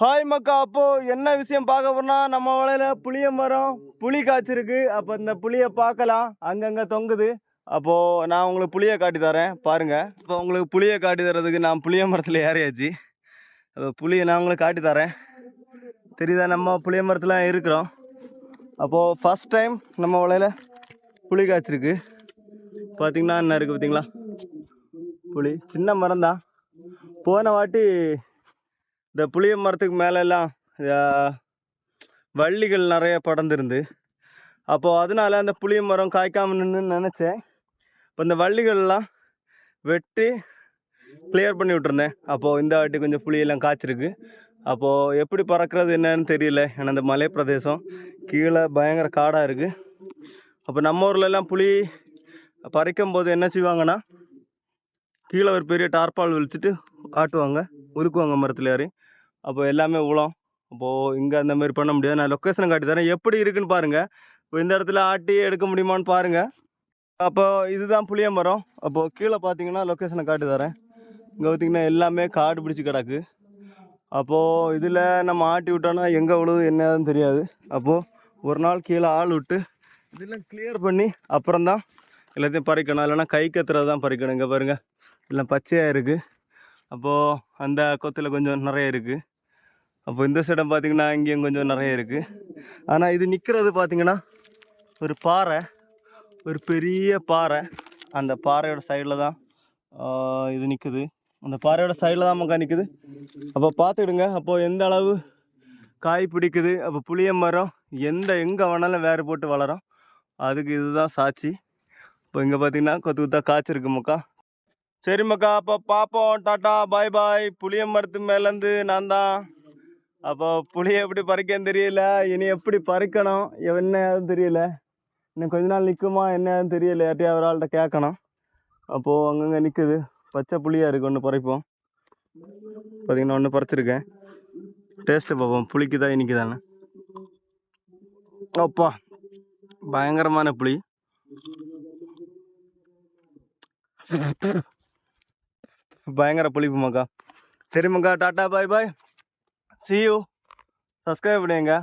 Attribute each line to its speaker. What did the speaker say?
Speaker 1: Hi மக்கா. அப்போ என்ன விஷயம் பார்க்க போனா நம்ம வலையில புளிய மரம் புளி காய்ச்சிருக்கு. அப்போ இந்த புளியை பார்க்கலாம். அங்கங்கே தொங்குது. அப்போ நான் உங்களுக்கு புளியை காட்டி தரேன். பாருங்க. இப்போ உங்களுக்கு புளியை காட்டி தரதுக்கு நான் புளிய மரத்தில் ஏறியாச்சு. அப்போ புளியை நான் உங்களுக்கு காட்டி தரேன். தெரியுதா நம்ம புளிய மரத்தில் இருக்கிறோம். அப்போது ஃபஸ்ட் டைம் நம்ம வலையில புளி காய்ச்சிருக்கு. பார்த்தீங்கன்னா என்ன இருக்குது பார்த்தீங்களா புளி. சின்ன மரம் தான் போன வாட்டி இந்த புளிய மரத்துக்கு மேலெல்லாம் வள்ளிகள் நிறைய படர்ந்துருந்து அப்போது அதனால அந்த புளிய மரம் காய்க்காம நின்று நினச்சேன். இப்போ இந்த வள்ளிகள்லாம் வெட்டி கிளியர் பண்ணி விட்டுருந்தேன். அப்போது இந்த வாட்டி கொஞ்சம் புளியெல்லாம் காய்ச்சிருக்கு. அப்போது எப்படி பறக்கிறது என்னன்னு தெரியல. ஏன்னா இந்த மலை பிரதேசம் கீழே பயங்கர காடாக இருக்குது அப்போ நம்ம ஊர்லெல்லாம் புளி பறிக்கும் போது என்ன செய்வாங்கன்னா கீழே ஒரு பெரிய டார்பால் விழிச்சிட்டு ஆட்டுவாங்க உருக்குவாங்க மரத்தில் ஏறி அப்போ எல்லாமே உளம். அப்போது இங்கே அந்த மாதிரி பண்ண முடியாது. நான் லொக்கேஷனை காட்டி தரேன். எப்படி இருக்குன்னு பாருங்கள் இப்போ இந்த இடத்துல ஆட்டி எடுக்க முடியுமான்னு பாருங்கள் அப்போ இதுதான் புளிய மரம் அப்போது கீழே பார்த்தீங்கன்னா லொக்கேஷனை காட்டி தரேன். இங்கே பார்த்தீங்கன்னா எல்லாமே காடு பிடிச்சி கிடக்கு. அப்போது இதில் நம்ம ஆட்டி விட்டோன்னா எங்கே விழுது என்னதுன்னு தெரியாது. அப்போது ஒரு நாள் கீழே ஆள் விட்டு இதெல்லாம் கிளியர் பண்ணி அப்புறம்தான் எல்லாத்தையும் பறிக்கணும். இல்லைன்னா கை கத்துறது தான் பறிக்கணும். இங்கே பாருங்கள் எல்லாம் பச்சையாக இருக்குது அப்போது அந்த கொத்தில் கொஞ்சம் நிறைய இருக்குது அப்போ இந்த சைடம் பார்த்தீங்கன்னா இங்கேயும் கொஞ்சம் நிறைய இருக்குது ஆனால் இது நிற்கிறது பார்த்தீங்கன்னா ஒரு பாறை. ஒரு பெரிய பாறை. அந்த பாறையோட சைடில் தான் இது நிற்குது அந்த பாறையோட சைடில் தான் மக்கா நிற்குது அப்போ பார்த்துடுங்க அப்போது எந்த அளவு காய் பிடிக்குது? அப்போ புளிய மரம் எந்த எங்கே வேணாலும் வேறு போட்டு வளரும். அதுக்கு இதுதான் சாட்சி. இப்போ இங்கே பார்த்தீங்கன்னா கொத்து கொத்தா காய்ச்சிருக்கு மக்கா. சரி மக்கா அப்போ பார்ப்போம் டாட்டா பாய் பாய் புளிய மரத்து மேலேருந்து நான் தான். அப்போ புளியை எப்படி பறிக்கன்னு தெரியல இனி எப்படி பறிக்கணும் என்ன தெரியல. இன்னும் கொஞ்ச நாள் நிற்குமா என்ன தெரியல யார்ட்டையும் ஒரு கேட்கணும். அப்போது அங்கங்கே நிற்குது பச்சை புளியாக இருக்குது ஒன்று பறிப்போம். பார்த்திங்கன்னா ஒன்று பறிச்சிருக்கேன். டேஸ்ட்டு பார்ப்போம். புளிக்குதா இனிக்குதானே அப்பா பயங்கரமான புளி. பயங்கர புளிப்பு மக்கா. சரி மக்கா tata bye bye. see you subscribe பண்ணுங்க